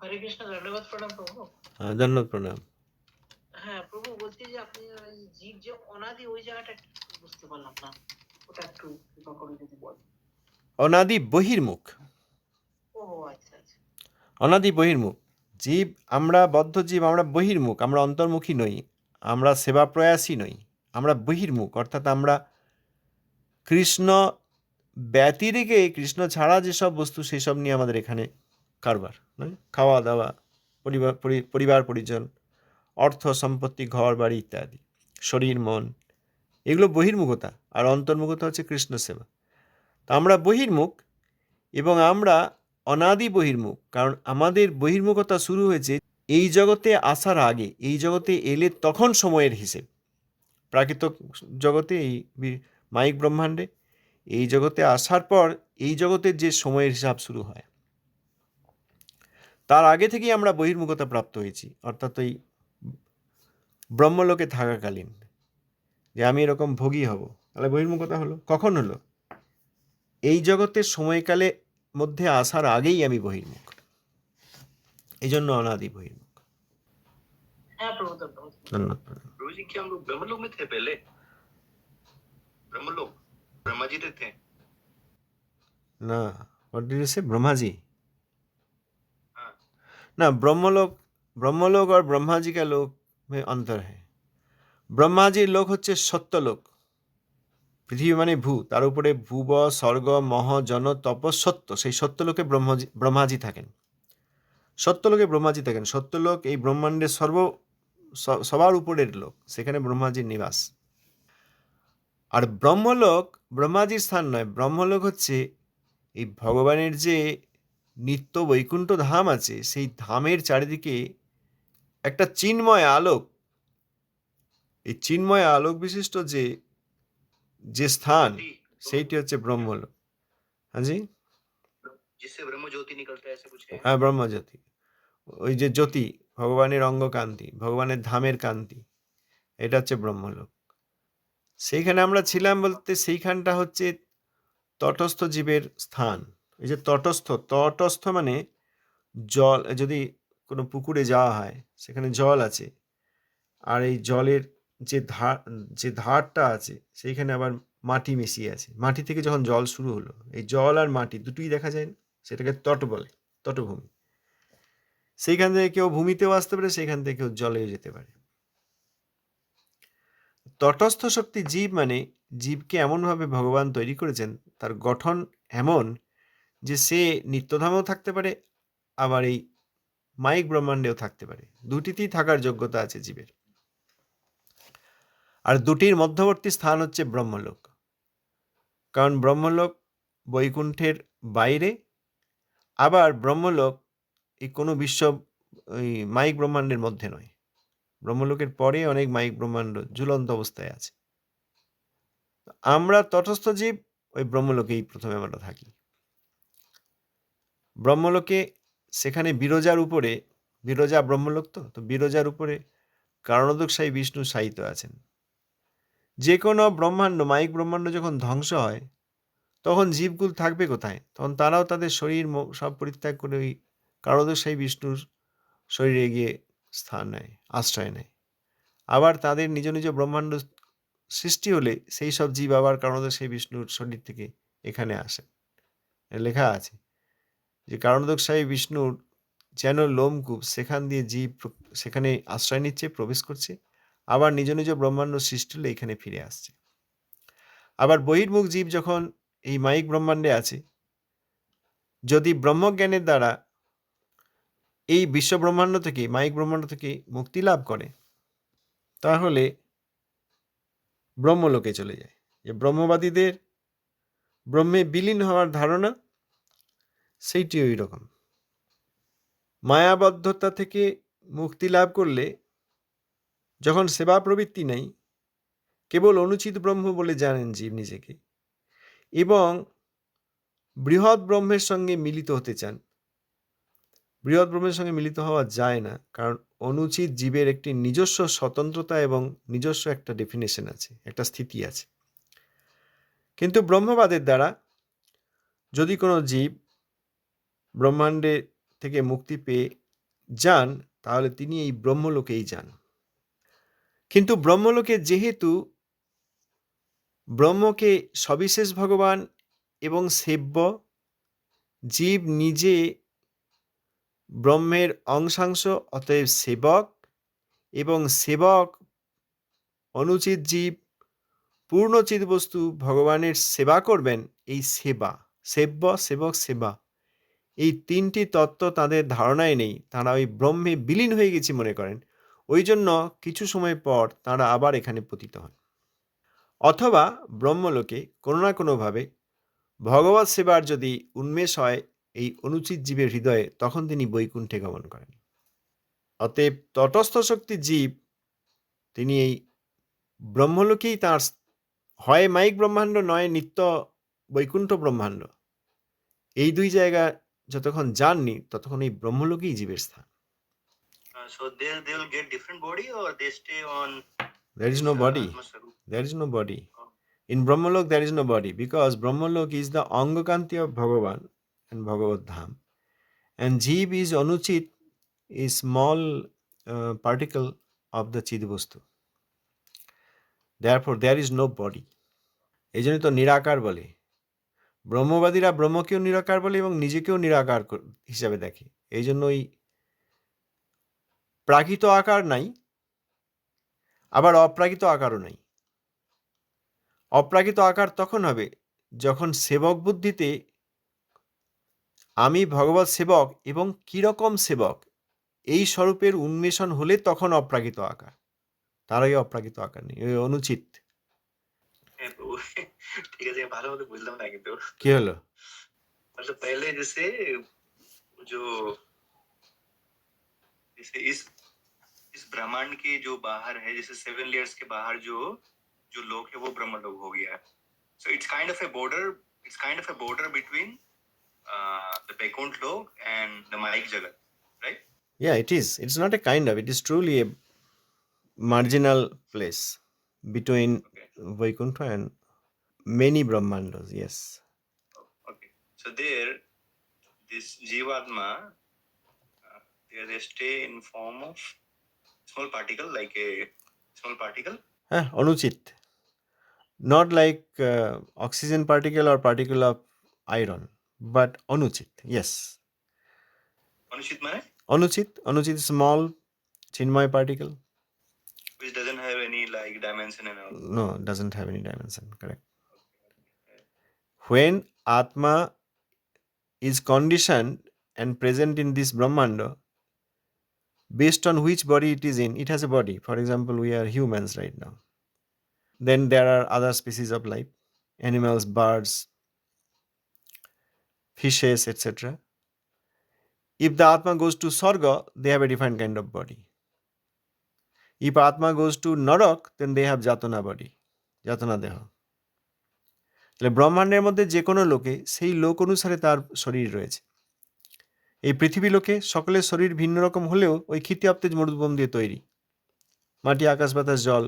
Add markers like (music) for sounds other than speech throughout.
হরে কৃষ্ণ ধন্যবাদ প্রণাম প্রভু। হ্যাঁ, ধন্যবাদ প্রণাম। হ্যাঁ প্রভু বলছি যে আপনি জীব যে অনাদি ওই জায়গাটা বুঝতে পারলাম না। ওটা একটু কৃপা করে যদি বল অনাদি বহির্মুখ। ও আচ্ছা আচ্ছা। অনাদি বহির্মুখ। জীব আমরা বদ্ধ জীব আমরা বহির্মুখ আমরা অন্তর্মুখী নই আমরা সেবা প্রয়াসী নই আমরা বহির্মুখ অর্থাৎ আমরা কৃষ্ণ ব্যতিরেকে কৃষ্ণ ছাড়া যেসব বস্তু সেসব নিয়ে আমাদের এখানে কারবার মানে খাওয়া দাওয়া, পরিবার, পরি- পরিবার, পরিজন, অর্থ, সম্পত্তি, ঘর, বাড়ি ইত্যাদি, শরীর, মন, এগুলো বহির্মুখতা আর অন্তর্মুখতা হচ্ছে কৃষ্ণ সেবা। তা আমরা বহির্মুখ এবং আমরা অনাদি বহির্মুখ, কারণ আমাদের বহির্মুখতা শুরু হয়েছে এই জগতে আসার আগে, এই জগতে এলে তখন সময়ের হিসেব। প্রাকৃত জগতে এই মাইক ব্রহ্মাণ্ডে এই জগতে আসার পর এই জগতের যে সময়ের হিসাব শুরু হয়। তার আগে থেকেই আমরা বহির্মুখতা প্রাপ্ত হয়েছি অর্থাৎ ওই ব্রহ্মলোকে থাকাকালীন যে আমি এরকম ভোগী হব। তাহলে বহির্মুখতা হলো? কখন হলো? এই জগতের সময়কালে মধ্যে আসার আগেই আমি বহির্মুখ। এই জন্য অনাদি বহির্মুখ। হ্যাঁ, না ব্রহ্মাজি? ना ব্রহ্মলোক ব্রহ্মলোক আর ব্রহ্মাজিকা লোক অন্তর হ্যাঁ ব্রহ্মাজি লোক হচ্ছে সত্যলোক। পৃথিবী মানে ভূ, তার উপরে ভুব, স্বর্গ, মহ, জন, তপ, সত্য। সেই সত্যলোকে ব্রহ্মাজি ব্রহ্মাজি থাকেন। সত্যলোকে ব্রহ্মাজি থাকেন। সত্যলোক এই ব্রহ্মাণ্ডের সর্ব সবার উপরের লোক। সেখানে ব্রহ্মাজির নিবাস। আর ব্রহ্মলোক ব্রহ্মাজির স্থান নয়। ব্রহ্মলোক হচ্ছে এই ভগবানের যে নিত্য বৈকুণ্ঠ ধাম আছে সেই ধামের চারিদিকে একটা চিন্ময় আলোক। এই চিন্ময় আলোক বিশিষ্ট যে যে স্থান সেইটি হচ্ছে ব্রহ্মলোক। হ্যাঁ জি? হ্যাঁ ব্রহ্মজ্যোতি। ওই যে জ্যোতি ভগবানের অঙ্গকান্তি ভগবানের ধামের কান্তি এটা হচ্ছে ব্রহ্মলোক। সেইখানে আমরা ছিলাম বলতে সেইখানটা হচ্ছে তটস্থ জীবের স্থান। এই যে তটস্থ তটস্থ মানে জল, যদি কোনো পুকুরে যাওয়া হয়, সেখানে জল আছে। আর এই জলের যে ধার, যে ধারটা আছে, সেইখানে আবার মাটি মিশিয়ে আছে। মাটি থেকে যখন জল শুরু হলো, এই জল আর মাটি দুটোই দেখা যায় না, সেটাকে তট বলে, তটভূমি। সেইখান থেকে কেউ ভূমিতেও আসতে পারে, সেইখান থেকে কেউ জলেও যেতে পারে। তটস্থ শক্তি জীব মানে জীবকে এমনভাবে ভগবান তৈরি করেছেন, তার গঠন এমন যে সে নিত্যধামেও থাকতে পারে, আবার এই মাইক ব্রহ্মাণ্ডেও থাকতে পারে। দুটিতেই থাকার যোগ্যতা আছে জীবের। আর দুটির মধ্যবর্তী স্থান হচ্ছে ব্রহ্মলোক। কারণ ব্রহ্মলোক বৈকুণ্ঠের বাইরে, আবার ব্রহ্মলোক এই কোনো বিশ্ব ওই মাইক ব্রহ্মাণ্ডের মধ্যে নয়। ব্রহ্মলোকের পরে অনেক মাইক ব্রহ্মাণ্ড ঝুলন্ত অবস্থায় আছে। আমরা তটস্থ জীব, ওই ব্রহ্মলোকেই প্রথমে আমরা থাকি। ব্রহ্মলোকে সেখানে বিরজার উপরে, বিরজা ব্রহ্মলোক তো তো বিরজার উপরে কারণোদকশায়ী বিষ্ণু সাহিত্য আছেন। যে কোনো ব্রহ্মাণ্ড, মাইক ব্রহ্মাণ্ড যখন ধ্বংস হয়, তখন জীবগুলো থাকবে কোথায়? তখন তারাও তাদের শরীর সব পরিত্যাগ করে ওই কারণোদকশায়ী বিষ্ণুর শরীরে গিয়ে স্থান নেয়, আশ্রয় নেয়। আবার তাদের নিজ নিজ ব্রহ্মাণ্ড সৃষ্টি হলে সেই সব জীব আবার কারণোদকশায়ী বিষ্ণুর শরীর থেকে এখানে আসে। লেখা আছে। যে কারণোদকশায়ী বিষ্ণুর যেন লোমকূপ সেখান দিয়ে জীব সেখানে আশ্রয় নিচ্ছে, প্রবেশ করছে, আবার নিজ নিজ ব্রহ্মাণ্ড সৃষ্টি হলে এখানে ফিরে আসছে। আবার বহির্মুখ জীব যখন এই মাইক ব্রহ্মাণ্ডে আছে, যদি ব্রহ্মজ্ঞানের দ্বারা এই বিশ্ব ব্রহ্মাণ্ড থেকে, মাইক ব্রহ্মাণ্ড থেকে মুক্তি লাভ করে, তাহলে ব্রহ্মলোকে চলে যায়। যে ব্রহ্মবাদীদের ব্রহ্মে বিলীন হওয়ার ধারণা সেইটি ওই রকম মায়াবদ্ধতা থেকে মুক্তি লাভ করলে যখন সেবা প্রবৃত্তি নেই, কেবল অনুচিত ব্রহ্ম বলে জানেন জীব নিজেকে, এবং বৃহৎ ব্রহ্মের সঙ্গে মিলিত হতে চান। বৃহৎ ব্রহ্মের সঙ্গে মিলিত হওয়া যায় না, কারণ অনুচিত জীবের একটি নিজস্ব স্বতন্ত্রতা এবং নিজস্ব একটা ডেফিনেশন আছে, একটা স্থিতি আছে। কিন্তু ব্রহ্মবাদের দ্বারা যদি কোনো জীব ব্রহ্মাণ্ডে থেকে মুক্তি পেয়ে যান, তাহলে তিনি এই ব্রহ্মলোকেই যান। কিন্তু ব্রহ্মলোকে যেহেতু ব্রহ্মকে সবিশেষ ভগবান এবং সেব্য, জীব নিজে ব্রহ্মের অংশাংশ, অতএব সেবক এবং সেবক অনুচিত জীব পূর্ণচিত বস্তু ভগবানের সেবা করবেন, এই সেবা। সেব্য, সেবক, সেবা। এই তিনটি তত্ত্ব তাদের ধারণায় নেই। তারা ওই ব্রহ্মে বিলীন হয়ে গেছে মনে করেন। ওই জন্য কিছু সময় পর তারা আবার এখানে পতিত হন। অথবা ব্রহ্মলোকে কোনো না কোনোভাবে ভগবত সেবার যদি উন্মেষ হয় এই অনুচিত জীবের হৃদয়ে, তখন তিনি বৈকুণ্ঠে গমন করেন। অতএব তটস্থ শক্তি জীব, তিনি এই ব্রহ্মলোকেই তাঁর হয় মাইক ব্রহ্মাণ্ড, নয় নিত্য বৈকুণ্ঠ ব্রহ্মাণ্ড। এই দুই জায়গা যতক্ষণ যাননি ততক্ষণ এই ব্রহ্মলোকেই জীবের স্থান Uh, so they they will get different body or they stay on There is no uh, body. There is no body. In Brahmalok, there is no body because Brahmalok is the Angakanti of Bhagavan and Bhagavad Dham. And Jeev is Anuchit, is small uh, particle of the Chidvastu. Therefore, there is no body. এই জন্য তো নিরাকার বলে ব্রহ্মবাদীরা ব্রহ্মকেও নিরাকার বলে এবং নিজেকেও নিরাকার হিসাবে দেখে। এই জন্য ওই প্রাকৃত আকার নাই, আবার অপ্রাকৃত আকারও নাই। অপ্রাকৃত আকার তখন হবে যখন সেবক বুদ্ধিতে আমি ভগবত সেবক এবং কীরকম সেবক, এই স্বরূপের উন্মেষণ হলে তখন অপ্রাকৃত আকার। তার আগে অপ্রাকৃত আকার নেই অনুচিত। है तो ठीक है जी ভালো মতো বুঝলাম না কিন্তু কি হলো मतलब पहले जैसे जो जैसे इस इस ब्रह्मांड के जो बाहर है जैसे सेवन लेयर्स के बाहर जो जो लोक है वो ब्रह्म लोक हो गया so it's kind of a border it's kind of a border between the Vaikunth Lok and the mic जगत Yeah, it is. It's not a kind of, it is truly a marginal place between okay Vaikuntha and many Brahmandas, yes. Okay. So there, this Jivatma, uh, they stay in form of small particle, like a small particle. Ah, Anuchit. Not like uh, oxygen particle or particle of iron, but Anuchit, yes. Anuchit means? Anuchit, Anuchit is small Chinmay particle. Which doesn't have any like dimension and all No, doesn't have any dimension. Correct. When Atma is conditioned and present in this Brahmanda, based on which body it is in, it has a body. For example, we are humans right now. Then there are other species of life animals, birds, fishes, etc. If the Atma goes to Sarga, they have a different kind of body. If Atma goes to Narak, then they have Jatana body, Jatana দেহ তাহলে ব্রহ্মাণ্ডের মধ্যে যে কোনো লোকে সেই লোক অনুসারে তার শরীর রয়েছে। এই পৃথিবী লোকে সকলের শরীর ভিন্ন রকম হলেও ওই ক্ষিতি অপ্তেজ মরুদ্বম দিয়ে তৈরি। মাটি আকাশ বাতাস জল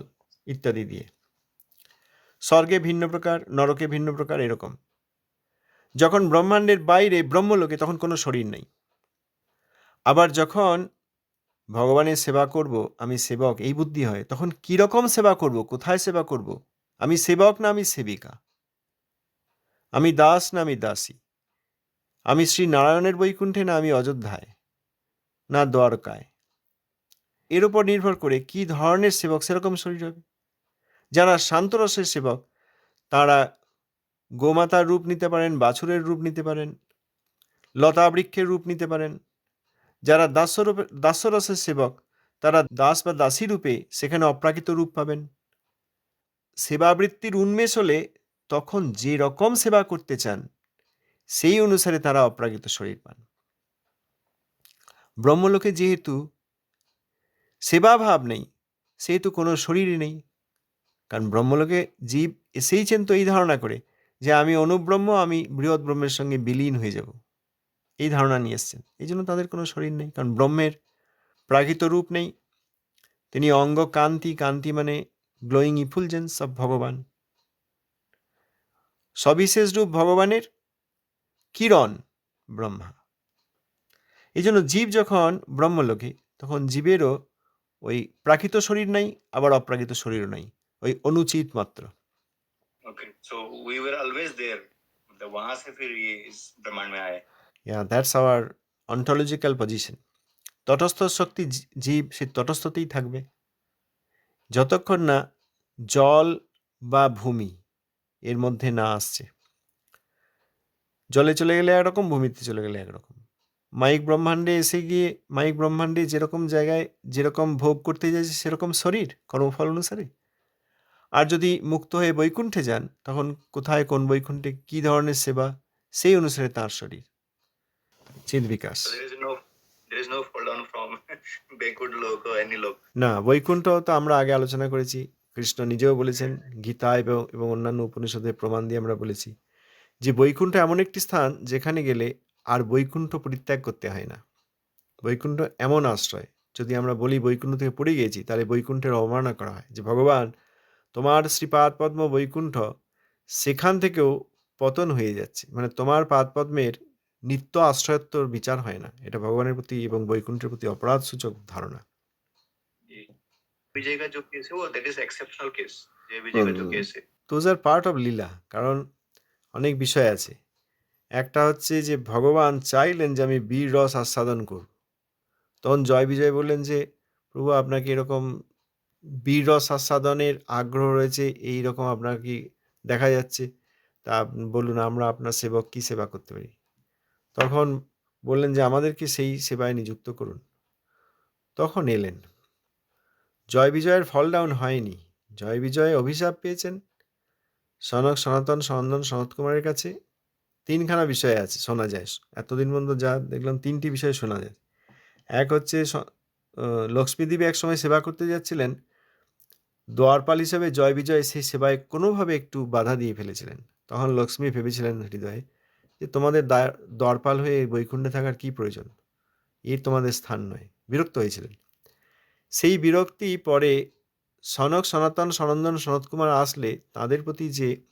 ইত্যাদি দিয়ে। স্বর্গে ভিন্ন প্রকার নরকে ভিন্ন প্রকার এরকম। যখন ব্রহ্মাণ্ডের বাইরে ব্রহ্মলোকে তখন কোনো শরীর নেই। আবার যখন ভগবানের সেবা করব, আমি সেবক, এই বুদ্ধি হয়। তখন কি রকম সেবা করব? কোথায় সেবা করব? আমি সেবক না আমি সেবিকা? আমি দাস না আমি দাসী? আমি শ্রী নারায়ণের বৈকুণ্ঠে না আমি অযোধ্যায়? না দ্বারকায়? এর উপর নির্ভর করে কি ধরনের সেবক সেরকম শরীর হবে? যারা শান্তরসের সেবক, তারা গোমাতার রূপ নিতে পারেন, বাছুরের রূপ নিতে পারেন, লতা বৃক্ষের রূপ নিতে পারেন যারা দাস্যরূপে দাস্যরসের সেবক, তারা দাস বা দাসী রূপে সেখানে অপ্রাকৃত রূপ পাবেন। সেবাবৃত্তির উন্মেষ হলে তখন যে রকম সেবা করতে চান, সেই অনুসারে তারা অপ্রাকৃত শরীর পান। ব্রহ্মলোকে যেহেতু সেবাভাব নেই, সেহেতু কোনো শরীরই নেই। কারণ ব্রহ্মলোকে জীব এসেইছেন তো এই ধারণা করে যে, আমি অনুব্রহ্ম, আমি বৃহৎ ব্রহ্মের সঙ্গে বিলীন হয়ে যাব। এই ধারণা নিয়ে এসছেন এই জন্য তাদের কোনো শরীর নেই কারণ ব্রহ্মের প্রাকৃত রূপ নেই তিনি অঙ্গ কান্তি কান্তি মানে গ্লোয়িং ইফুলজেন্স অফ ভগবান সবিশেষ রূপ ভগবানের কিরণ ব্রহ্মা এই জন্য জীব যখন ব্রহ্মলোকে তখন জীবেরও ওই প্রাকৃত শরীর নাই আবার অপ্রাকৃত শরীরও নাই ওই অনুচিত মাত্র Okay, so we were always there. The वहां से फिर ये इस ब्रह्मांड में आए Yeah, that's our ontological position. তটস্থ shakti জীব সে তটস্থতেই থাকবে যতক্ষণ না জল বা ভূমি এর মধ্যে না আসছে জলে চলে গেলে একরকম ভূমিতে চলে গেলে একরকম মাইক ব্রহ্মাণ্ডে এসে গিয়ে মাইক ব্রহ্মাণ্ডে যেরকম জায়গায় যেরকম ভোগ করতে যাচ্ছে সেরকম শরীর কর্মফল অনুসারে আর যদি মুক্ত হয়ে বৈকুণ্ঠে যান তখন কোথায় কোন বৈকুণ্ঠে কী ধরনের সেবা সেই অনুসারে তার শরীর চিদ বিকাশ. (laughs) না বৈকুণ্ঠ তো আমরা আগে আলোচনা করেছি। কৃষ্ণ নিজেও বলেছেন গীতা এবং এবং অন্যান্য উপনিষদের প্রমাণ দিয়ে আমরা বলেছি যে বৈকুণ্ঠ এমন একটি স্থান যেখানে গেলে আর বৈকুণ্ঠ পরিত্যাগ করতে হয় না। বৈকুণ্ঠ এমন আশ্রয় যদি আমরা বলি বৈকুণ্ঠ থেকে পড়ে গিয়েছি তাহলে বৈকুণ্ঠের অবমাননা করা হয় যে ভগবান তোমার শ্রীপাদ পদ্ম বৈকুণ্ঠ সেখান থেকেও পতন হয়ে যাচ্ছে। মানে তোমার পাদপদ্মের নিত্য আশ্রয়ত্বর বিচার হয় না। এটা ভগবানের প্রতি এবং বৈকুণ্ঠের প্রতি অপরাধ সূচক ধারণা those are part of leela কারণ অনেক বিষয় আছে। একটা হচ্ছে যে ভগবান চাইলেন যে আমি বীর রস আস্বাদন করব। তখন জয় বিজয় বললেন যে প্রভু আপনাকে এরকম বীর রস আস্বাদনের আগ্রহ রয়েছে এই রকম আপনার কি দেখা যাচ্ছে। তা বলুন আমরা আপনার সেবক কি সেবা করতে পারি? তখন বললেন যে, আমাদেরকে সেই সেবায় নিযুক্ত করুন। তখন এলেন। জয় বিজয়ের ফল ডাউন হয়নি। জয় বিজয় অভিশাপ পেয়েছেন। সনক সনাতন সনন্দন সনত কুমারের কাছে তিনখানা বিষয় আছে, শোনা যায়। এতদিন পর্যন্ত যা দেখলাম, তিনটি বিষয় শোনা যায়। এক হচ্ছে লক্ষ্মীদেবী এক সময় সেবা করতে যাচ্ছিলেন। দোয়ারপাল হিসেবে জয় বিজয় সেই সেবায় কোনোভাবে একটু বাধা দিয়ে ফেলেছিলেন। তখন লক্ষ্মী ভেবেছিলেন, হৃদয়ে যে তোমাদের দা- দ্বারপাল হয়ে বৈকুণ্ঠে থাকার কি প্রয়োজন? এর তোমাদের স্থান নয়। বিরক্ত হয়েছিলেন। সেই বিরক্তি পরে সনক, সনাতন, সনন্দন সনত কুমার আসলে তাদের প্রতি যে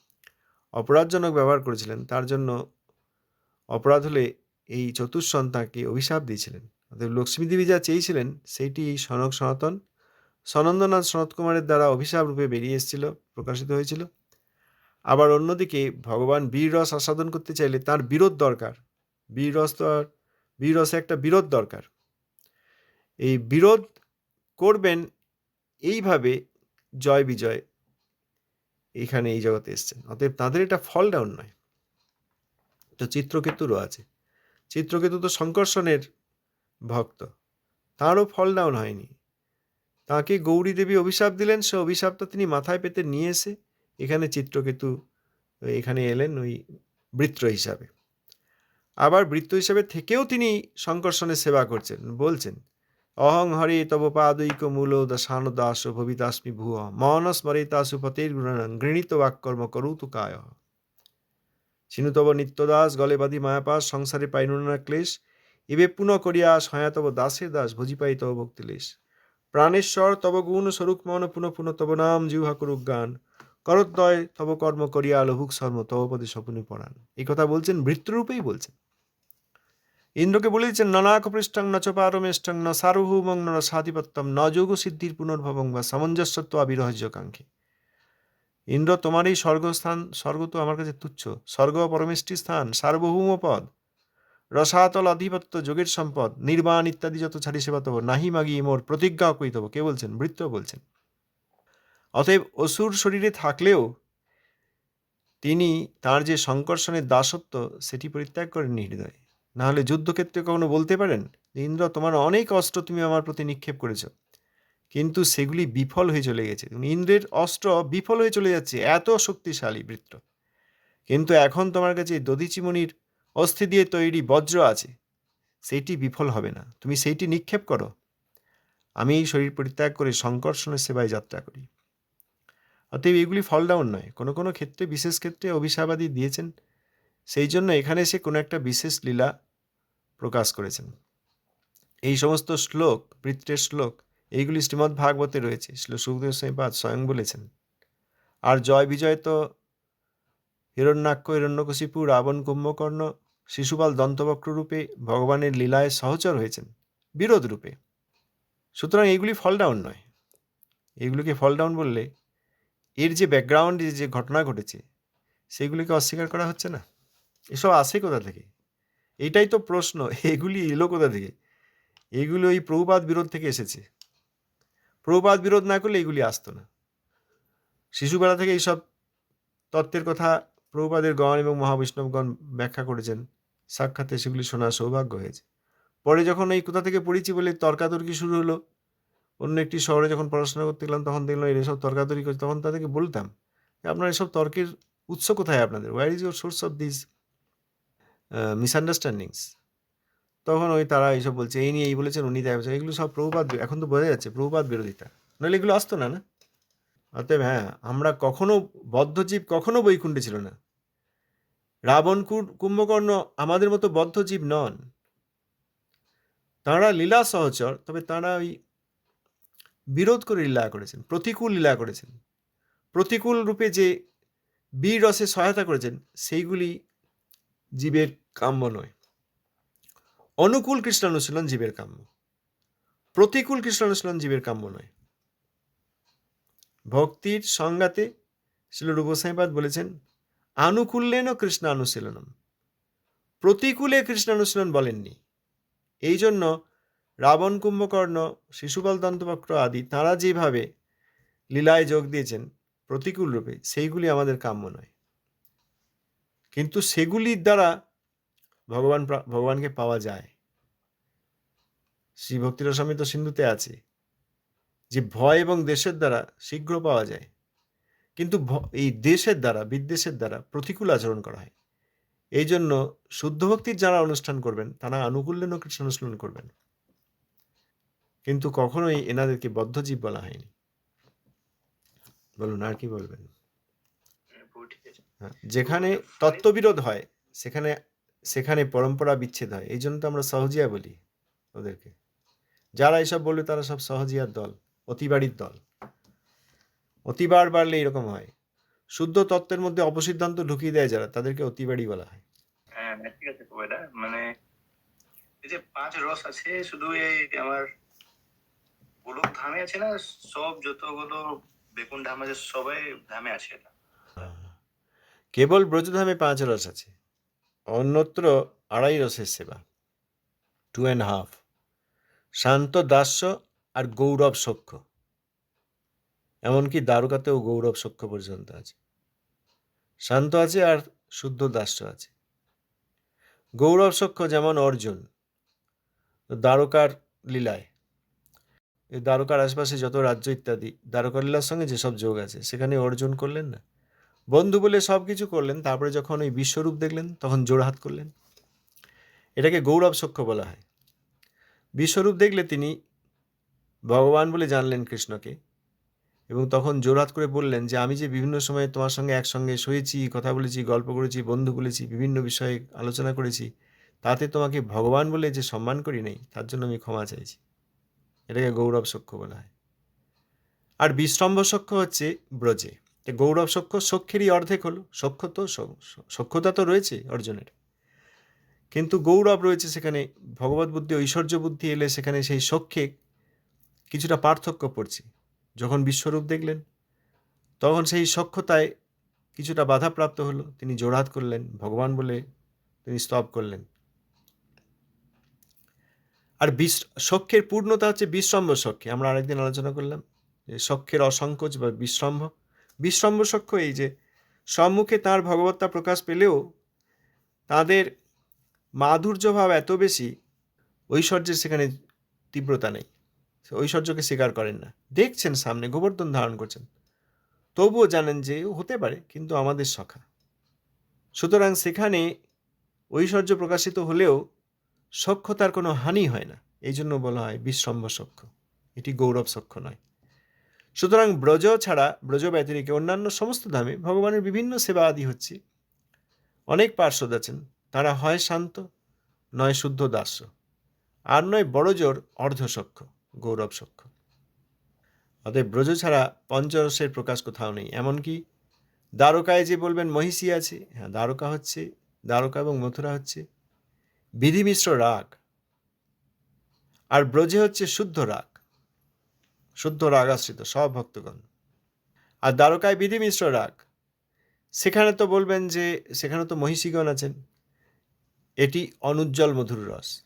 অপরাধজনক ব্যবহার করেছিলেন, তার জন্য অপরাধ হলে এই চতুষ্সন্তাকে অভিশাপ দিয়েছিলেন। অতএব লক্ষ্মীদেবী যা চেয়েছিলেন সেইটি এই সনক, সনাতন সনন্দনাথ সনত কুমারের দ্বারা অভিশাপ রূপে বেরিয়ে এসেছিল, প্রকাশিত হয়েছিল। আবার অন্যদিকে ভগবান বীর রস আস্বাদন করতে চাইলে তার বিরোধ দরকার। বীর রস তো আর বীর রসে একটা বিরোধ দরকার। এই বিরোধ করবেন এইভাবে জয় বিজয় এইখানে এই জগতে এসছেন। অতএব তাদের এটা ফল ডাউন নয়। তো চিত্রকেতুরও আছে। চিত্রকেতু তো শঙ্কর্ষণের ভক্ত। তারও ফল ডাউন হয়নি। তাকে গৌরী দেবী অভিশাপ দিলেন। সে অভিশাপটা তিনি মাথায় পেতে নিয়ে এসে এখানে চিত্রকেতু এখানে এলেন ওই বৃত্র হিসাবে। আবার বৃত্ত হিসাবে থেকেও তিনি শঙ্কর্ষণের সেবা করছেন, বলছেন, অহং হরে তব পাদৈক মূল দশান দাস ভবিতাস্মি ভুয় মন স্মরিতাসু পতের গুণান গৃহীত বাক্কর্ম করুতু কায় চিনু তব নিত্যদাস, গলে বাদি মায়াপাস, সংসারে পাইনুনা ক্লেশ এবে পুনঃ করিয়া সয়া তব দাসের দাস, ভোজি পাই তব ভক্তিলেশ প্রাণেশ্বর তব গুণ স্বরূপ মন পুনঃ পুনঃ তব নাম জিহ্বা করুক গান করদ্দয় তব কর্ম করিয়া লভুক শর্ম তব পদে স্বপ্নে পড়ান এই কথা বলছেন, বৃত্তরূপেই বলছেন। ইন্দ্রকে বলে দিচ্ছেন নানাক পৃষ্ঠাং ন চ ন সার্বভৌমং ন সাধিপত্যম, ন যোগ সিদ্ধির পুনর্ভবং বা সামঞ্জস্যত্ব আবিরহজ্য কাঙ্ক্ষে ইন্দ্র, তোমার এই স্বর্গস্থান, স্বর্গ তো আমার কাছে তুচ্ছ, স্বর্গ পরমেষ্টি স্থান, সার্বভৌম পদ। রসাতল আধিপত্য যোগের সম্পদ, নির্বাণ ইত্যাদি যত ছাড়ি সেবা তব নাহি মাগি মোর প্রতিজ্ঞা কইতব কে বলছেন? বৃত্ত বলছেন। অতএব অসুর শরীরে থাকলেও তিনি তার যে সংকর্ষণের দাসত্ব সেটি পরিত্যাগ করেন হৃদয়ে না হলে যুদ্ধক্ষেত্রে কখনো বলতে পারেন যে, ইন্দ্র তোমার অনেক অস্ত্র তুমি আমার প্রতি নিক্ষেপ করেছ। কিন্তু সেগুলি বিফল হয়ে চলে গেছে। ইন্দ্রের অস্ত্র বিফল হয়ে চলে যাচ্ছে এত শক্তিশালী বৃত্ত কিন্তু এখন তোমার কাছে দধিচিমনির অস্থি দিয়ে তৈরি বজ্র আছে। সেইটি বিফল হবে না। তুমি সেইটি নিক্ষেপ করো। আমি এই শরীর পরিত্যাগ করে সংকর্ষণের সেবায় যাত্রা করি। অতএব এগুলি ফল ডাউন নয়। কোনো কোনো ক্ষেত্রে, বিশেষ ক্ষেত্রে অভিশাবাদী দিয়েছেন। সেই জন্য এখানে এসে কোনো একটা বিশেষ লীলা প্রকাশ করেছেন। এই সমস্ত শ্লোক, বৃত্তের শ্লোক, এইগুলি শ্রীমদ্ ভাগবতে রয়েছে। শ্লো সুখদেব স্বামীপাদ স্বয়ং বলেছেন, আর জয় বিজয় তো হিরণ্যাক্ষ, হিরণ্যকশিপু, রাবণ কুম্ভকর্ণ, শিশুপাল দন্তবক্র রূপে ভগবানের লীলায় সহচর হয়েছেন, বিরোধ রূপে। সুতরাং এইগুলি ফলডাউন নয়। এইগুলিকে ফল ডাউন বললে এর যে ব্যাকগ্রাউন্ড যে ঘটনা ঘটেছে, সেগুলিকে অস্বীকার করা হচ্ছে না? এসব আসে কোথা থেকে? এটাই তো প্রশ্ন, এগুলি এলো কোথা থেকে? এগুলি ওই প্রভুপাত বিরোধ থেকে এসেছে। প্রভুপাত বিরোধ না করলে এগুলি আসতো না। শিশুবেলা থেকে এইসব তত্ত্বের কথা প্রভুপাদের গণ এবং মহাবৈষ্ণবগণ ব্যাখ্যা করেছেন, সাক্ষাতে সেগুলি শোনার সৌভাগ্য হয়েছে। পরে যখন এই কোথা থেকে পড়েছি বলে তর্কাতর্কি শুরু হলো অন্য একটি শহরে যখন পড়াশোনা করতে গেলাম, তখন দেখলাম এর এসব তর্কাতর্কি করছে। তখন তাদেরকে বলতাম যে, আপনার এসব তর্কের উৎস কোথায় আপনাদের? Where is your source of this misunderstandings তখন ওই তারা এইসব বলছে, এই নিয়ে এই বলেছেন, উনি তাই এগুলো সব প্রভুপাত এখন তো বোঝা যাচ্ছে প্রভুপাত বিরোধিতা। নাহলে এগুলো আসতো না না? অতএব হ্যাঁ আমরা কখনো বদ্ধজীব কখনো বৈকুণ্ঠে ছিল না। রাবণ কুম্ভকর্ণ আমাদের মতো বদ্ধজীব নন। তাঁরা লীলা সহচর, তবে তাঁরা ওই বিরোধ করে লীলা করেছেন, প্রতিকূল লীলা করেছেন। প্রতিকূল রূপে যে বীর রসে সহায়তা করেছেন, সেইগুলি জীবের কাম্য নয়। অনুকূল কৃষ্ণানুশীলন জীবের কাম্য। প্রতিকূল কৃষ্ণানুশীলন জীবের কাম্য নয়। ভক্তির সংজ্ঞাতে শিল রূপসাইপাদ বলেছেন, আনুকূল্যেন কৃষ্ণানুশীলনম। প্রতিকূলে কৃষ্ণানুশীলন বলেননি। এই জন্য রাবণ কুম্ভকর্ণ, শিশুপাল দন্তবক্র আদি তাঁরা যেভাবে লীলায় যোগ দিয়েছেন প্রতিকূল রূপে, সেইগুলি আমাদের কাম্য নয়। কিন্তু সেগুলির দ্বারা ভগবান ভগবানকে পাওয়া যায়। শ্রী ভক্তির সমিত সিন্ধুতে আছে যে ভয় এবং দেশের দ্বারা শীঘ্র পাওয়া যায়। কিন্তু এই দেশের দ্বারা, বিদ্বেষের দ্বারা প্রতিকূল আচরণ করা হয়। এই জন্য শুদ্ধ ভক্তির যারা অনুষ্ঠান করবেন, তারা আনুকূল্যেন কৃষ্ণ অনুশীলন করবেন। কিন্তু কখনোই এনাদেরকে বদ্ধজীব বলা হয়নি। বলুন আর কি বলবেন? হ্যাঁ, যেখানে তত্ত্ববিরোধ হয় সেখানে সেখানে পরম্পরা বিচ্ছেদ হয় এই জন্য তো আমরা সহজিয়া বলি ওদেরকে। যারা এসব বলবে তারা সব সহজিয়ার দল অতিবাড়ির দল। অতিবার বাড়লে এরকম হয়। শুদ্ধ তত্ত্বের মধ্যে অপসিদ্ধান্ত ঢুকিয়ে দেয় যারা তাদেরকে অতিবাড়ি বলা হয়। হ্যাঁ মানে এই যে পাঁচ রস আছে শুধু এই আমার গোলক ধামে আছে না? সব যতগুলো বেকুন ধাম আছে, সবাই ধামে আছে এটা। কেবল ব্রজধামে পাঁচ রস আছে, অন্যত্র আড়াই রসের সেবা। টু অ্যান্ড হাফ শান্ত দাস্য আর গৌরব সখ্য। এমনকি দ্বারকাতেও গৌরব সখ্য পর্যন্ত আছে। শান্ত আছে আর শুদ্ধ দাস্য আছে। গৌরব সখ্য যেমন অর্জুন, দ্বারকার লীলায়। এই দ্বারকার আশপাশে যত রাজ্য ইত্যাদি দ্বারকা লীলার সঙ্গে যেসব যোগ আছে, সেখানে অর্জুন করলেন না। বন্ধু বলে সব কিছু করলেন, তারপরে যখন ওই বিশ্বরূপ দেখলেন, তখন জোড়হাত করলেন। এটাকে গৌরব সখ্য বলা হয়। বিশ্বরূপ দেখলে তিনি ভগবান বলে জানলেন কৃষ্ণকে, এবং তখন জোড়হাত করে বললেন যে, আমি যে বিভিন্ন সময়ে তোমার সঙ্গে একসঙ্গে শুয়েছি, কথা বলেছি, গল্প করেছি, বন্ধু বলেছি, বিভিন্ন বিষয়ে আলোচনা করেছি, তাতে তোমাকে ভগবান বলে যে সম্মান করি নাই, তার জন্য আমি ক্ষমা চাইছি। এটাকে গৌরব সখ্য বলা হয়। আর বিশ্রম্ভ সখ্য হচ্ছে ব্রজে। গৌরব সখ্য সখ্যেরই অর্ধেক হলো। সখ্য তো স- স- সখ্যতা তো রয়েছে অর্জনের। কিন্তু গৌরব রয়েছে সেখানে, ভগবত বুদ্ধি, ঐশ্বর্য বুদ্ধি এলে সেখানে সেই সখ্যে কিছুটা পার্থক্য পড়ছে। যখন বিশ্বরূপ দেখলেন, তখন সেই সখ্যতায় কিছুটা বাধাপ্রাপ্ত হলো। তিনি জোড়হাত করলেন, ভগবান বলে তিনি স্তব করলেন। আর বিশ সখ্যের পূর্ণতা হচ্ছে বিশ্রম্ভ সখ্যে আমরা আরেকদিন আলোচনা করলাম যে সখ্যের অসংকোচ বা বিশ্রম্ভ বিশ্রম্ভ সখ্য এই যে সম্মুখে তার ভগবত্তা প্রকাশ পেলেও তাদের মাধুর্য ভাব এত বেশি, ঐশ্বর্যের সেখানে তীব্রতা নেই। ঐশ্বর্যকে স্বীকার করেন না। দেখছেন সামনে, গোবর্ধন ধারণ করছেন। তবুও জানেন যে হতে পারে, কিন্তু আমাদের সখা। সুতরাং সেখানে ঐশ্বর্য প্রকাশিত হলেও সক্ষতার কোনো হানি হয় না। এই জন্য বলা হয় বিশ্রম্ভ সক্ষ। এটি গৌরব সক্ষ নয়। সুতরাং ব্রজ ছাড়া, ব্রজ ব্যতিরিকে অন্যান্য সমস্ত ধামে ভগবানের বিভিন্ন সেবা আদি হচ্ছে। অনেক পার্শ্বদ আছেন। তারা হয় শান্ত, নয় শুদ্ধ দাস্য আর নয় বড় জোর অর্ধসক্ষ গৌরব সক্ষ। অতএব ব্রজ ছাড়া পঞ্চরসের প্রকাশ কোথাও নেই। এমনকি দ্বারকায় যে বলবেন মহিষী আছে হ্যাঁ দ্বারকা হচ্ছে, দ্বারকা এবং মথুরা হচ্ছে বিধিমিশ্র রাগ। আর ব্রজে হচ্ছে শুদ্ধ রাগ। শুদ্ধ রাগ আশ্রিত, সব ভক্তগণ। আর দ্বারকায় বিধিমিশ্র রাগ। সেখানে তো বলবেন যে, সেখানে তো মহিষীগণ আছেন। এটি অনুজ্জ্বল মধুর রস।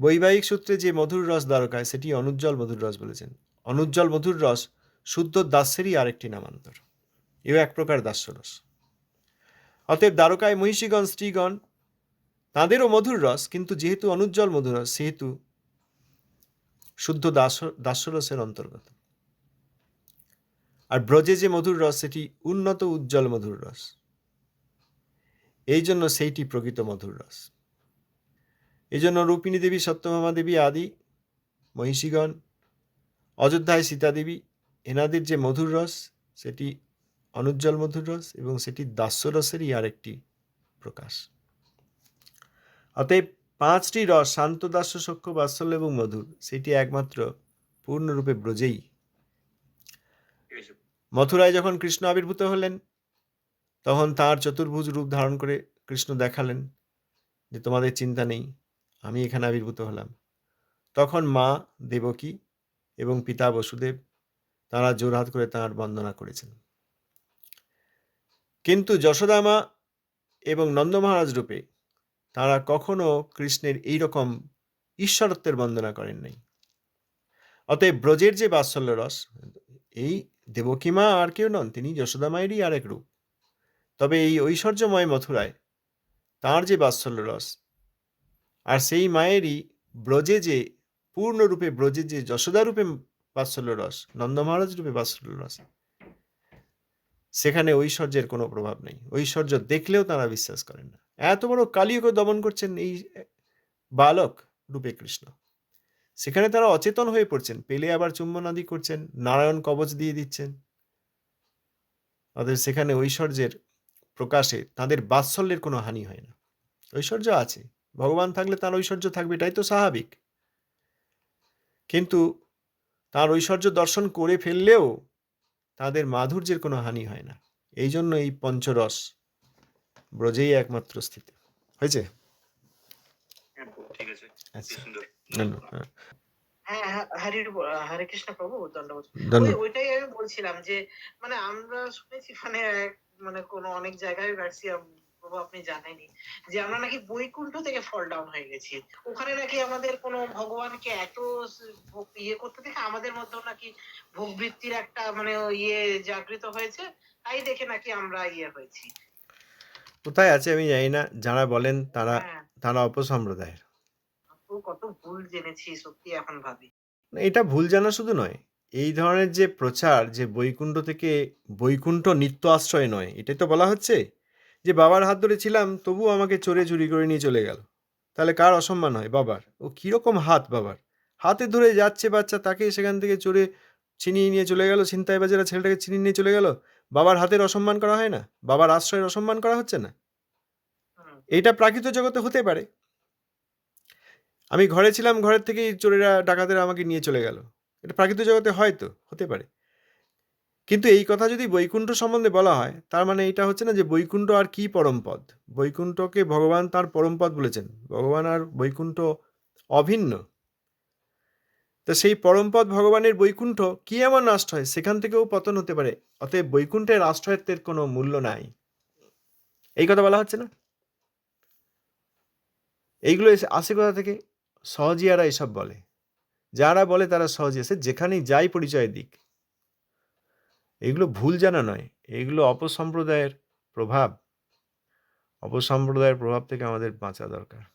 বৈবাহিক সূত্রে যে মধুর রস দ্বারকায়, সেটি অনুজ্জ্বল মধুর রস বলেছেন। অনুজ্জ্বল মধুর রস, শুদ্ধ দাস্যেরই আরেকটি নামান্তর। এও এক প্রকার দাস্যরস। অতএব দ্বারকায় মহিষীগণ, স্ত্রীগণ তাঁদেরও মধুর রস, কিন্তু যেহেতু অনুজ্জ্বল মধুর রস, সেহেতু শুদ্ধ দাস দাস্যরসের অন্তর্গত। আর ব্রজে যে মধুর রস, সেটি উন্নত উজ্জ্বল মধুর রস। এই জন্য সেইটি প্রকৃত মধুর রস। এই জন্য রূপিণী দেবী সত্যভামা দেবী আদি, মহিষীগণ, অযোধ্যায় সীতা দেবী, এনাদের যে মধুর রস, সেটি অনুজ্জ্বল মধুর রস এবং সেটি দাস্যরসেরই আরেকটি প্রকাশ। অতএব পাঁচটি রস শান্ত দাস্য সক্ষ বাৎসল্য এবং মধুর, সেটি একমাত্র পূর্ণরূপে ব্রজেই। মথুরায় যখন কৃষ্ণ আবির্ভূত হলেন, তখন তার চতুর্ভুজ রূপ ধারণ করে কৃষ্ণ দেখালেন যে তোমাদের চিন্তা নেই, আমি এখানে আবির্ভূত হলাম। তখন মা দেবকী এবং পিতা বসুদেব তারা জোরহাত করে তাঁর বন্দনা করেছেন। কিন্তু যশোদামা এবং নন্দ মহারাজ রূপে তারা কখনো কৃষ্ণের এই রকম ঈশ্বরত্বের বন্দনা করেন নাই। অতএব ব্রজের যে বাৎসল্য রস, এই দেবকীমা আর কেউ নন, তিনি যশোদা মায়েরই আরেক রূপ। তবে এই ঐশ্বর্যময় মথুরায় তাঁর যে বাৎসল্য রস, আর সেই মায়েরই ব্রজে যে পূর্ণরূপে, ব্রজে যে যশোদা রূপে বাৎসল্য রস, নন্দ মহারাজ রূপে বাৎসল্য রস, সেখানে ঐশ্বর্যের কোনো প্রভাব নেই। ঐশ্বর্য দেখলেও তারা বিশ্বাস করেন না। এত বড় কালিয়কে দমন করছেন এই বালক রূপে কৃষ্ণ। সেখানে তারা অচেতন হয়ে পড়ছেন। পেলে আবার চুম্বনাদি করছেন, নারায়ণ কবচ দিয়ে দিচ্ছেন। অতএব সেখানে ঐশ্বর্যের প্রকাশে তাদের বাৎসল্যের কোনো হানি হয় না। ঐশ্বর্য আছে, ভগবান থাকলে তার ঐশ্বর্য থাকবে, এটাই তো স্বাভাবিক। কিন্তু তার ঐশ্বর্য দর্শন করে ফেললেও তাদের মাধুর্যের কোনো হানি হয় না। এই জন্য এই পঞ্চরস ব্রজেই একমাত্র স্থিতি। হয়েছে? ঠিক আছে। সুন্দর। ধন্যবাদ। হরে হরে কৃষ্ণ প্রভু ধন্যবাদ। ওইটাই আমি বলছিলাম যে মানে আমরা শুনেছি মানে মানে কোন অনেক জায়গায় প্রভু আপনি জানেনই যে আমরা নাকি বৈকুণ্ঠ থেকে ফল ডাউন হয়ে গেছি। ওখানে নাকি আমাদের কোনো ভগবানকে এত ভোগ- ইয়ে করতে দেখে আমাদের মধ্যেও নাকি ভোগবৃত্তির একটা মানে ইয়ে জাগৃত হয়েছে তাই দেখে নাকি আমরা ইয়ে হয়েছি। কোথায় আছে আমি জানি না। যারা বলেন তারা হ্যাঁ। তারা অপসম্প্রদায়ের। কত ভুল জেনেছি সত্যি এখন ভাবি। এটা ভুল জানা শুধু নয় এই ধরনের যে প্রচার যে বৈকুণ্ঠ থেকে বৈকুণ্ঠ নিত্য আশ্রয় নয় এটাই তো বলা হচ্ছে যে বাবার হাত ধরে ছিলাম তবু আমাকে চোরে চুরি করে নিয়ে চলে গেল। তাহলে কার অসম্মান হয় বাবার? ও কীরকম হাত বাবার? হাতে ধরে যাচ্ছে বাচ্চা তাকে সেখান থেকে চোরে ছিনিয়ে নিয়ে চলে গেল ছিনতাই বাজারা ছেলেটাকে ছিনিয়ে নিয়ে চলে গেল বাবার হাতের অসম্মান করা হয় না? বাবার আশ্রয়ের অসম্মান করা হচ্ছে না? এইটা প্রাকৃত জগতে হতে পারে। আমি ঘরে ছিলাম, ঘরের থেকেই চোরেরা, ডাকাতেরা আমাকে নিয়ে চলে গেল। এটা প্রাকৃত জগতে হয়তো হতে পারে। কিন্তু এই কথা যদি বৈকুণ্ঠ সম্বন্ধে বলা হয়, তার মানে এটা হচ্ছে না যে বৈকুণ্ঠ আর কি পরমপদ বৈকুণ্ঠকে ভগবান তার পরমপদ বলেছেন। ভগবান আর বৈকুণ্ঠ অভিন্ন। তো সেই পরমপদ ভগবানের বৈকুণ্ঠ কি এমন আশ্রয় সেখান থেকেও পতন হতে পারে। অতএব বৈকুণ্ঠের আশ্রয়ত্বের কোনো মূল্য নাই। এই কথা বলা হচ্ছে না? এইগুলো এসে- আসে কোথা থেকে? সহজিয়ারা এসব বলে। যারা বলে তারা সহজে সে যেখানেই যাই পরিচয় দিক। এগুলো ভুল জানা নয়। এগুলো অপসম্প্রদায়ের প্রভাব। অপসম্প্রদায়ের প্রভাব থেকে আমাদের বাঁচা দরকার।